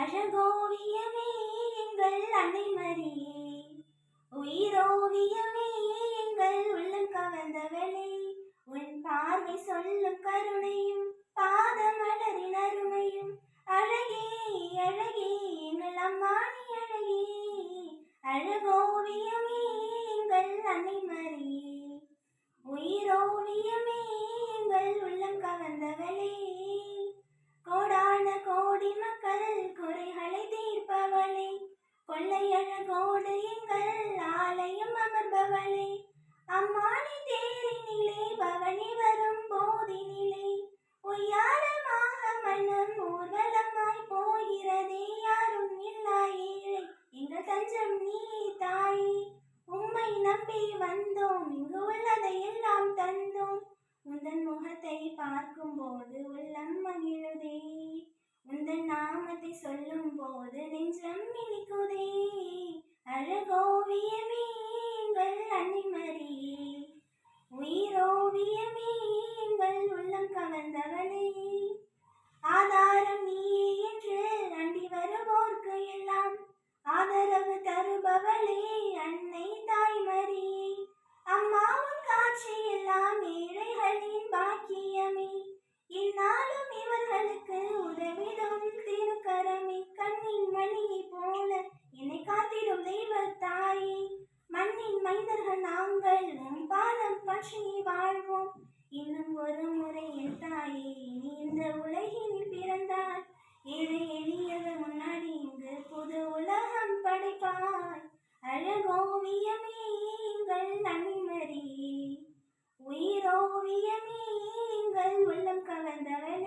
அழகோவியமே எங்கள் அன்னை மரியே உயிரோவியமே எங்கள் உள்ளம் கவர்ந்தவளே உன் பார்வை சொல்லும் கருணையும் பாதமலரின் அருமையும். அழகே அழகே எங்கள் அம்மானி அழகே. அழகோவியமே எங்கள் அன்னை மரியே உயிரோவியமே எங்கள் உள்ளம் கவர்ந்தவளே கோடான கோடி மக்கள் குறைகளை தீர்ப்பவளே கொள்ளையழகோடு எங்கள் ஆலயம் அமர்பவளே. அம்மானி தேரினிலே பவனி வரும் போதினிலே ஒய்யாரமாக மனம் ஊர்வலமாய் போகிறதே யாரும் இல்லா எங்கள் தஞ்சம் நீ தாயே. உம்மை நம்பி வந்தோம் இங்கு உள்ளதை எல்லாம் தந்தோம். உந்தன் முகத்தை பார்க்கும்போது உள்ளம் மகிழுதே. உந்தன் நாமத்தை சொல்லும் போது நெஞ்சம் இனிக்குதே. இன்னும் ஒரு முறை என் தாயே இனி இந்த உலகில் பிறந்தாய் ஏழை எளியவர் முன்னாடி இங்கு புது உலகம் படைப்பாய். அழகோவியமே எங்கள் அன்மரி உயிரோவியமே எங்கள் உள்ளம் கவர்ந்தவர்